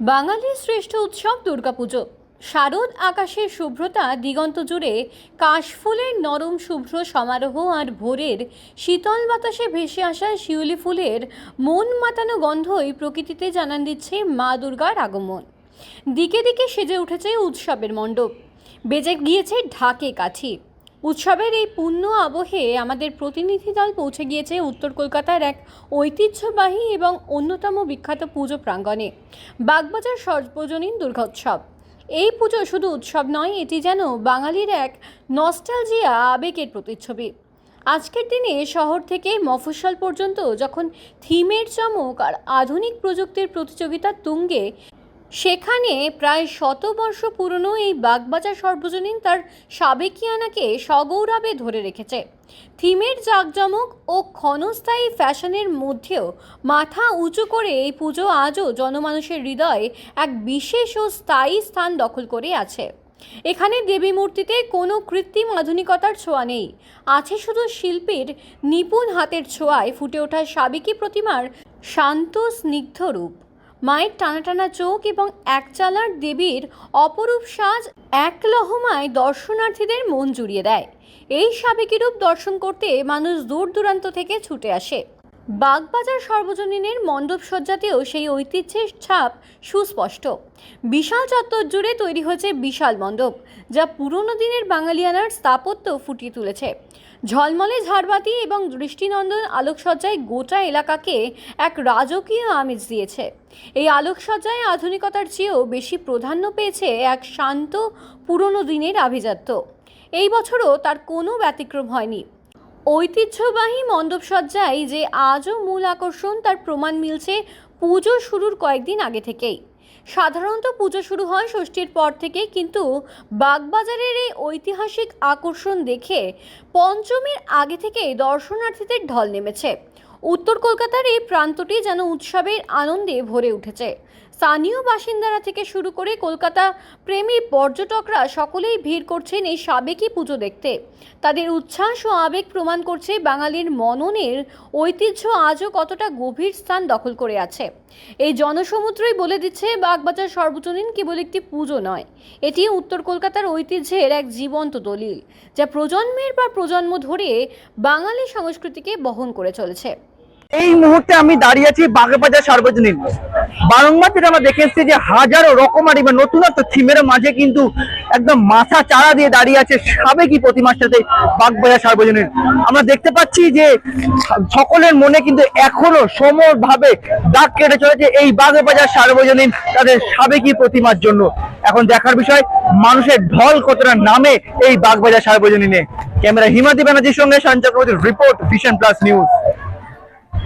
বাঙালির শ্রেষ্ঠ উৎসব দুর্গাপুজো। শারদ আকাশের শুভ্রতা দিগন্ত জুড়ে কাশফুলের নরম শুভ্র সমারোহ আর ভোরের শীতল বাতাসে ভেসে আসা শিউলি ফুলের মন মাতানো গন্ধই প্রকৃতিতে জানান দিচ্ছে মা দুর্গার আগমন। দিকে দিকে সেজে উঠেছে উৎসবের মণ্ডপ। বেজে গিয়েছে ঢাকে কাঠি। উৎসবের এই পূর্ণ আবহে আমাদের প্রতিনিধি দল পৌঁছে গিয়েছে উত্তর কলকাতার এক ঐতিহ্যবাহী এবং অন্যতম বিখ্যাত পুজো প্রাঙ্গণে। বাগবাজার সর্বজনীন দুর্গোৎসব। এই পুজো শুধু উৎসব নয়, এটি যেন বাঙালির এক নস্টালজিয়া, আবেগের প্রতিচ্ছবি। আজকের দিনে শহর থেকে মফস্বল পর্যন্ত যখন থিমের চমক আর আধুনিক প্রযুক্তির প্রতিযোগিতা তুঙ্গে সেখানে প্রায় শত বর্ষ পুরনো এই বাগবাজার সর্বজনীন তার সাবেকিয়ানাকে সগৌরবে ধরে রেখেছে। থিমের জাঁকজমক ও ক্ষণস্থায়ী ফ্যাশনের মধ্যেও মাথা উঁচু করে এই পুজো আজও জনমানুষের হৃদয়ে এক বিশেষ ও স্থায়ী স্থান দখল করে আছে। এখানে দেবী মূর্তিতে কোনো কৃত্রিম আধুনিকতার ছোঁয়া নেই। আছে শুধু শিল্পীর নিপুণ হাতের ছোঁয়ায় ফুটে ওঠা সাবেকি প্রতিমার শান্ত স্নিগ্ধ রূপ। মায়ের টানাটানা টানা চোখ এবং একচালার দেবীর অপরূপ সাজ এক লহমায় দর্শনার্থীদের মন জুড়িয়ে দেয়। এই সাবেকি রূপ দর্শন করতে মানুষ দূর দূরান্ত থেকে ছুটে আসে। বাগবাজার সর্বজনীনের মণ্ডপ সজ্জাতেও সেই ঐতিহ্যের ছাপ সুস্পষ্ট। বিশাল চত্বর জুড়ে তৈরি হয়েছে বিশাল মণ্ডপ, যা পুরনো দিনের বাঙালিয়ানার স্থাপত্য ফুটিয়ে তুলেছে। ঝলমলে ঝাড়বাতি এবং দৃষ্টিনন্দন আলোকসজ্জায় গোটা এলাকাকে এক রাজকীয় আমেজ দিয়েছে। এই আলোকসজ্জায় আধুনিকতার চেয়েও বেশি প্রাধান্য পেয়েছে এক শান্ত, পুরনো দিনের আভিজাত্য। এই বছরও তার কোনো ব্যতিক্রম হয়নি। ঐতিহ্যবাহী মণ্ডপসজ্জায় যে আজও মূল আকর্ষণ, তার প্রমাণ মিলছে পুজো শুরুর কয়েকদিন আগে থেকেই। সাধারণত পুজো শুরু হয় ষষ্ঠীর পর থেকে কিন্তু বাগবাজারের এই ঐতিহাসিক আকর্ষণ দেখে পঞ্চমীর আগে থেকেই দর্শনার্থীদের ঢল নেমেছে। উত্তর কলকাতার এই প্রান্তটি যেন উৎসবের আনন্দে ভরে উঠেছে। স্থানীয় বাসিন্দারা থেকে শুরু করে কলকাতা প্রেমী পর্যটকরা সকলেই ভিড় করছেন এই সাবেকি পুজো দেখতে। তাদের উচ্ছ্বাস ও আবেগ প্রমাণ করছে বাঙালির মননের ঐতিহ্য আজও কতটা গভীর স্থান দখল করে আছে। এই জনসমুদ্রই বলে দিচ্ছে, বাগবাজার সর্বজনীন কেবল একটি পুজো নয়। এটি উত্তর কলকাতার ঐতিহ্যের এক জীবন্ত দলিল, যা প্রজন্মের পর প্রজন্ম ধরে বাঙালি সংস্কৃতিকে বহন করে চলেছে। এই মুহূর্তে আমি দাঁড়িয়ে আছি বাগবাজার সার্বজনীন বারংবার যেটা আমরা দেখে এসেছি যে হাজারো রকমারি বা নতুনত্ব থিমের মাঝে কিন্তু একদম মাথা চারা দিয়ে দাঁড়িয়ে আছে সাবেকি প্রতিমার সাথে বাগবাজার সার্বজনীন। আমরা দেখতে পাচ্ছি যে সকলের মনে কিন্তু এখনও সমর ভাবে দাগ কেটে চলেছে এই বাগবাজার সার্বজনীন তাদের সাবেকি প্রতিমার জন্য। এখন দেখার বিষয়, মানুষের ঢল কতটা নামে এই বাগবাজার সার্বজনীনে। ক্যামেরা হিমাদি ব্যানার্জির সঙ্গে সঞ্চয় রিপোর্ট ভিশন প্লাস নিউজ।